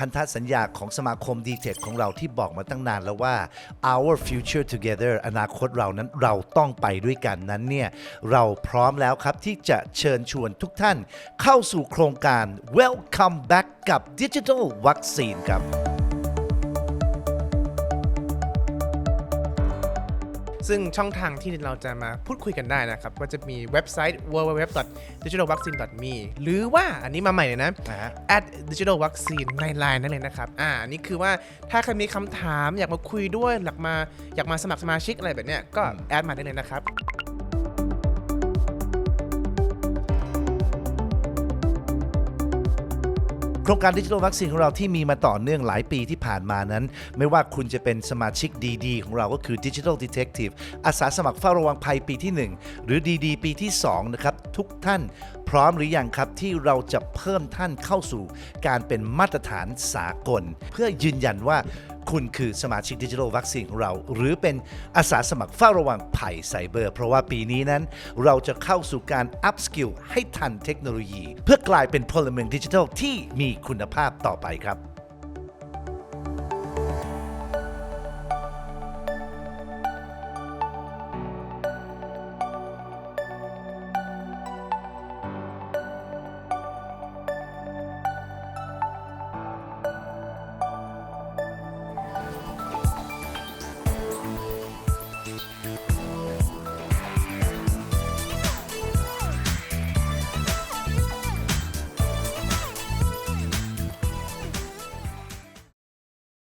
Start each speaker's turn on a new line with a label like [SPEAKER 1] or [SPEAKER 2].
[SPEAKER 1] พันธสัญญาของสมาคม d t e c h ของเราที่บอกมาตั้งนานแล้วว่า our future together อนาคตเรานั้นเราต้องไปด้วยกันนั้นเนี่ยเราพร้อมแล้วครับที่จะเชิญชวนทุกท่านเข้าสู่โครงการ Welcome Back กับ Digital Vaccine ครับ
[SPEAKER 2] ซึ่งช่องทางที่เราจะมาพูดคุยกันได้นะครับ ก็จะมีเว็บไซต์ www.digitalvaccine.me หรือว่าอันนี้มาใหม่เลยนะ
[SPEAKER 1] อ่าฮะ
[SPEAKER 2] at digitalvaccine ใน Line นั่นเลยนะครับ อ่านี่คือว่าถ้าใครมีคำถามอยากมาคุยด้วยอยากมาอยากมาสมัครสมาชิกอะไรแบบเนี้ยก็แอดมาได้เลยนะครับ
[SPEAKER 1] ครงการดิจิทัลวัคซีนของเราที่มีมาต่อเนื่องหลายปีที่ผ่านมานั้น ไม่ว่าคุณจะเป็นสมาชิกดีๆ ของเราก็คือ Digital Detective อาสาสมัครเฝ้าระวังภัยปีที่ 1 หรือดีๆ ปีที่2นะครับทุกท่าน พร้อมหรือยังครับที่เราจะเพิ่มท่านเข้าสู่การเป็นมาตรฐานสากล เพื่อยืนยันว่าคุณคือสมาชิกดิจิทัลวัคซีนของเรา หรือเป็นอาสาสมัครเฝ้าระวังภัยไซเบอร์ เพราะว่าปีนี้นั้น เราจะเข้าสู่การอัพสกิลให้ทันเทคโนโลยี เพื่อกลายเป็นพลเมืองดิจิทัลที่มีคุณภาพต่อไปครับ